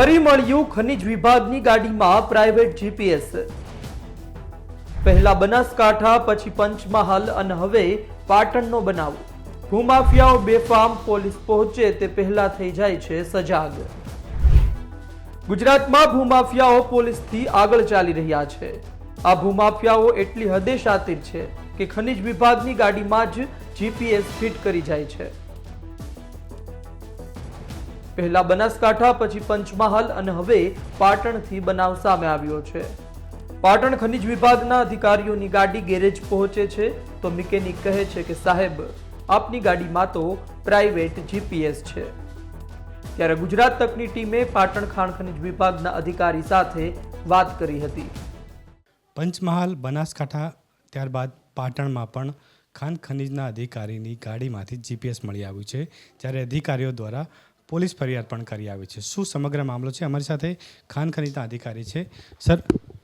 ફરી મળ્યું ખનિજ વિભાગની ગાડીમાં પ્રાઇવેટ જીપીએસ પહેલા બનાસકાંઠા, પછી પંચમહાલ અને હવે પાટણનો બનાવ. ભૂમાફિયાઓ બેફામ પોલીસ પહોંચે તે પહેલા થઈ જાય છે સજાગ. ગુજરાતમાં ભૂમાફિયાઓ પોલીસથી આગળ ચાલી રહ્યા છે. આ ભૂમાફિયાઓ એટલી હદે શાતિર છે કે ખનિજ વિભાગની ગાડીમાં જ જીપીએસ ફિટ કરી જાય છે. પહેલા બનાસકાંઠા, પછી પંચમહાલ અને હવે પાટણથી બનાવ સામે આવ્યો છે. પાટણ ખનિજ વિભાગના અધિકારીઓની ગાડી ગેરેજ પહોંચે છે તો મિકેનિક કહે છે કે, સાહેબ, આપની ગાડીમાં તો પ્રાઇવેટ જીપીએસ છે. ત્યારે ગુજરાત તકની ટીમે પાટણ ખાણ ખનિજ વિભાગના અધિકારી સાથે વાત કરી હતી. પંચમહાલ, બનાસકાંઠા, ત્યારબાદ પાટણમાં પણ ખાન ખનીજના અધિકારીની ગાડીમાંથી જીપીએસ મળી આવ્યું છે, જ્યારે અધિકારીઓ દ્વારા પોલીસ ફરિયાદ પણ કરી આવી છે. શું સમગ્ર મામલો છે? અમારી સાથે ખાન ખનીતા અધિકારી છે. સર,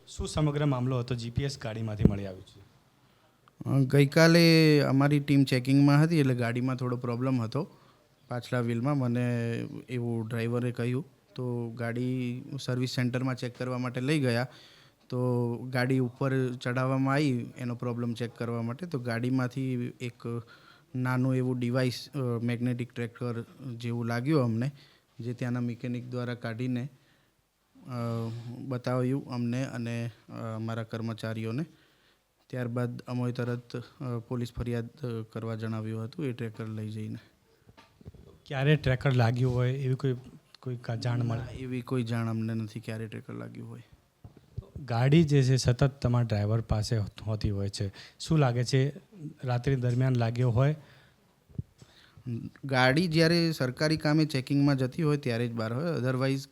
શું સમગ્ર મામલો હતો? જીપીએસ ગાડીમાંથી મળી આવ્યું છે. ગઈકાલે અમારી ટીમ ચેકિંગમાં હતી એટલે ગાડીમાં થોડો પ્રોબ્લેમ હતો પાછલા વ્હીલમાં. મને એવું ડ્રાઈવરે કહ્યું, તો ગાડી સર્વિસ સેન્ટરમાં ચેક કરવા માટે લઈ ગયા. તો ગાડી ઉપર ચડાવવામાં આવી, એનો પ્રોબ્લેમ ચેક કરવા માટે. તો ગાડીમાંથી એક નાનું એવું ડિવાઇસ મેગ્નેટિક ટ્રેકર જેવું લાગ્યું અમને જે ત્યાંના મિકેનિક દ્વારા કાઢીને બતાવ્યું અમને અને અમારા કર્મચારીઓને. ત્યારબાદ અમોએ તરત પોલીસ ફરિયાદ કરવા જણાવ્યું હતું એ ટ્રેકર લઈ જઈને. ક્યારે ટ્રેકર લાગ્યું હોય? એવી કોઈ કોઈ જાણ મળે? એવી કોઈ જાણ અમને નથી ક્યારે ટ્રેકર લાગ્યું હોય. ગાડી જે છે સતત તમારા ડ્રાઈવર પાસે હોતી હોય છે. શું લાગે છે? રાત્રિ દરમિયાન લાગ્યો હોય? ગાડી જ્યારે સરકારી કામે ચેકિંગમાં જતી હોય ત્યારે જ બહાર હોય. અધરવાઇઝ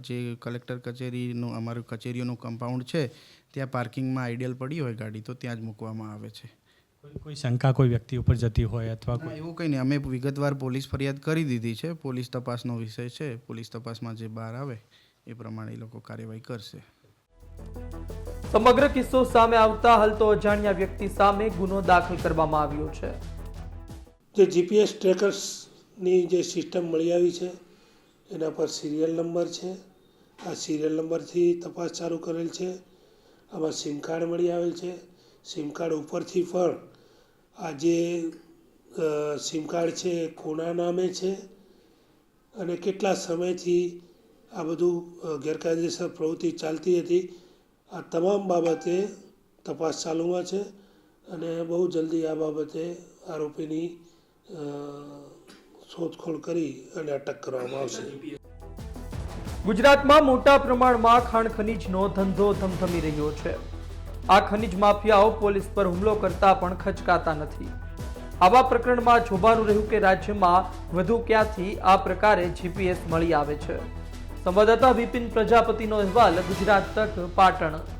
જે કલેક્ટર કચેરીનું અમારું કચેરીઓનું કમ્પાઉન્ડ છે ત્યાં પાર્કિંગમાં આઈડિયલ પડી હોય ગાડી તો ત્યાં જ મૂકવામાં આવે છે. કોઈ શંકા કોઈ વ્યક્તિ ઉપર જતી હોય અથવા કોઈ? એવું કંઈ નહીં. અમે વિગતવાર પોલીસ ફરિયાદ કરી દીધી છે. પોલીસ તપાસનો વિષય છે. પોલીસ તપાસમાં જે બહાર આવે એ પ્રમાણે એ લોકો કાર્યવાહી કરશે. સમગ્ર કિસ્સો સામે આવતા હાલ તો અજાણ્યા વ્યક્તિ સામે ગુનો દાખલ કરવામાં આવ્યો છે. જે જીપીએસ ટ્રેકર્સની જે સિસ્ટમ મળી આવી છે, એના પર સિરિયલ નંબર છે. આ સિરિયલ નંબરથી તપાસ ચાલુ કરેલ છે. આમાં સિમ કાર્ડ મળી આવેલ છે. સિમ કાર્ડ ઉપરથી પણ આ જે સિમ કાર્ડ છે એ કોના નામે છે અને કેટલા સમયથી આ બધું ગેરકાયદેસર પ્રવૃત્તિ ચાલતી હતી આ તમામ બાબતે તપાસ ચાલુમાં છે અને બહુ જલ્દી આ બાબતે આરોપીની શોધખોળ કરી અને અટક કરવામાં આવશે. ગુજરાતમાં મોટા પ્રમાણમાં ખાણ ખનીજનો ધંધો ધમધમી રહ્યો છે. આ ખનીજ માફિયાઓ પોલીસ પર હુમલો કરતા પણ ખચકાતા નથી. આવા પ્રકરણમાં જોવાનું રહ્યું કે રાજ્યમાં વધુ ક્યાંથી આ પ્રકારે જીપીએસ મળી આવે છે? સંવાદદાતા વિપિન પ્રજાપતિનો અહેવાલ ગુજરાત તક પાટણ